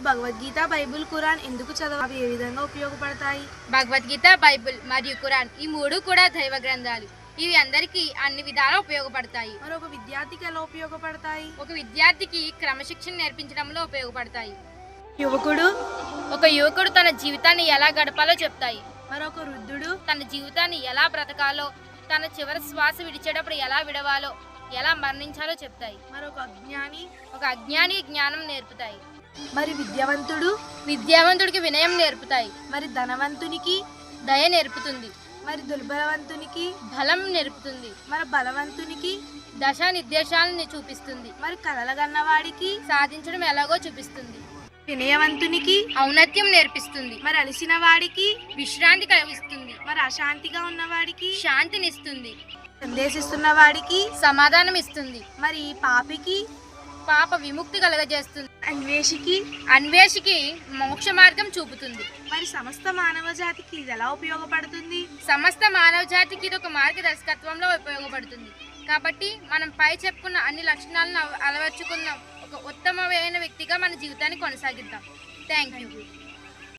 Bhagavad Gita Bible Quran ఎందుకు చదవ అవి ఏ విధంగా ఉపయోగపడతాయి? భగవద్గీత బైబిల్ మరియు ఖురాన్ ఈ మూడు కూడా దైవ గ్రంథాలు. ఇవి అందరికీ అన్ని విధాలా ఉపయోగపడతాయి. మరి ఒక విద్యార్థికి ఎలా ఉపయోగపడతాయి? ఒక విద్యార్థికి క్రమశిక్షణ నేర్పించడంలో ఉపయోగపడతాయి. యువకుడు ఒక యువకుడు తన జీవితాన్ని ఎలా గడపాలో చెప్తాయి. మరొక వృద్ధుడు తన జీవితాన్ని ఎలా బ్రతకాలో తన చివరి శ్వాస విడిచేటప్పుడు ఎలా విడవాలో ఎలా మరణించాలో చెప్తాయి. మరొక అజ్ఞాని ఒక అజ్ఞాని జ్ఞానం నేర్పుతాయి. మరి విద్యావంతుడు? విద్యావంతుడికి వినయం నేర్పుతాయి. మరి ధనవంతునికి? దయ నేర్పుతుంది. మరి దుర్బలవంతునికి? బలం నేర్పుతుంది. మరి బలవంతునికి? దశ నిర్దేశాలను చూపిస్తుంది. మరి కలలగన్నవాడికి సాధించడం ఎలాగో చూపిస్తుంది. వినయవంతునికి? ఔన్నత్యం నేర్పిస్తుంది. మరి అలిసిన వాడికి? విశ్రాంతి కలిగిస్తుంది. మరి అశాంతిగా ఉన్నవాడికి? శాంతినిస్తుంది. సందేశిస్తున్న వాడికి? సమాధానం ఇస్తుంది మరి పాపికి? పాప విముక్తి కలగజేస్తుంది. అన్వేషికి అన్వేషికి మోక్ష మార్గం చూపుతుంది. మరి సమస్త మానవ జాతికి ఇది ఎలా ఉపయోగపడుతుంది? సమస్త మానవ జాతికి ఇది ఒక మార్గదర్శకత్వంలో ఉపయోగపడుతుంది. కాబట్టి మనం పై చెప్పుకున్న అన్ని లక్షణాలను అలవర్చుకున్న ఒక ఉత్తమమైన వ్యక్తిగా మన జీవితాన్ని కొనసాగిద్దాం. Thank you